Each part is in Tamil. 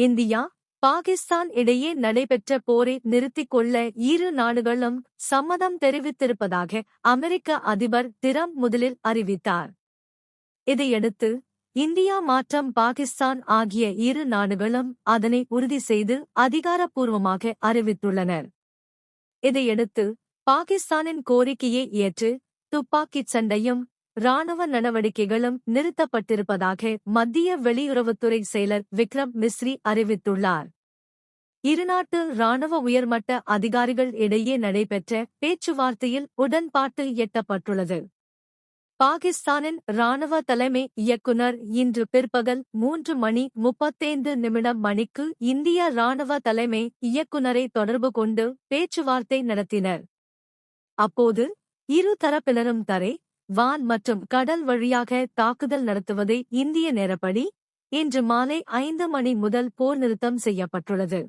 இந்தியா பாகிஸ்தான் இடையே நடைபெற்ற போரை நிறுத்திக் கொள்ள இரு நாடுகளும் சம்மதம் தெரிவித்திருப்பதாக அமெரிக்க அதிபர் திரம் முதலில் அறிவித்தார். இதையடுத்து இந்தியா மாற்றம் பாகிஸ்தான் ஆகிய இரு நாடுகளும் அதனை உறுதி செய்து அதிகாரப்பூர்வமாக அறிவித்துள்ளனர். இதையடுத்து பாகிஸ்தானின் கோரிக்கையை ஏற்று துப்பாக்கிச் சண்டையும் ராணுவ நடவடிக்கைகளும் நிறுத்தப்பட்டிருப்பதாக மத்திய வெளியுறவுத்துறை செயலர் விக்ரம் மிஸ்ரி அறிவித்துள்ளார். இருநாட்டு ராணுவ உயர்மட்ட அதிகாரிகள் இடையே நடைபெற்ற பேச்சுவார்த்தையில் உடன்பாட்டு எட்டப்பட்டுள்ளது. பாகிஸ்தானின் ராணுவ தலைமை இயக்குனர் இன்று பிற்பகல் மூன்று மணி முப்பத்தைந்து நிமிடம் மணிக்கு இந்திய ராணுவ தலைமை இயக்குநரை தொடர்பு கொண்டு பேச்சுவார்த்தை நடத்தினர். அப்போது இரு தரப்பினரும் தரை வான் மற்றும் கடல் வழியாக தாக்குதல் நடத்துவதை இந்திய நேரப்படி இன்று மாலை ஐந்து மணி முதல் போர் நிறுத்தம் செய்யப்பட்டுள்ளது.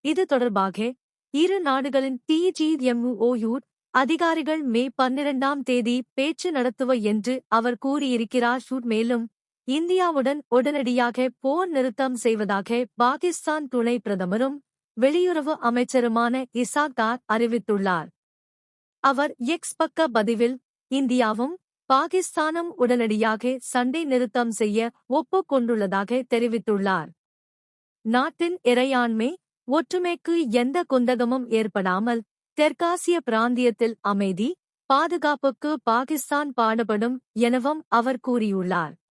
இது தொடர்பாக இரு நாடுகளின் டிஜிஎம்ஓயு அதிகாரிகள் மே பன்னிரண்டாம் தேதி பேச்சு நடத்துவ என்று அவர் கூறியிருக்கிறார். மேலும் இந்தியாவுடன் உடனடியாக போர் நிறுத்தம் செய்வதாக பாகிஸ்தான் துணை பிரதமரும் வெளியுறவு அமைச்சருமான இசாக்தார் அறிவித்துள்ளார். அவர் எக்ஸ் பக்க பதிவில் இந்தியாவும் பாகிஸ்தானும் உடனடியாக சண்டை நிறுத்தம் செய்ய ஒப்புக் கொண்டுள்ளதாக தெரிவித்துள்ளார். நாட்டின் இறையாண்மை ஒற்றுமைக்கு எந்த குந்தகமும் ஏற்படாமல் தெற்காசிய பிராந்தியத்தில் அமைதி பாதுகாப்புக்கு பாகிஸ்தான் பாடுபடும் எனவும் அவர் கூறியுள்ளார்.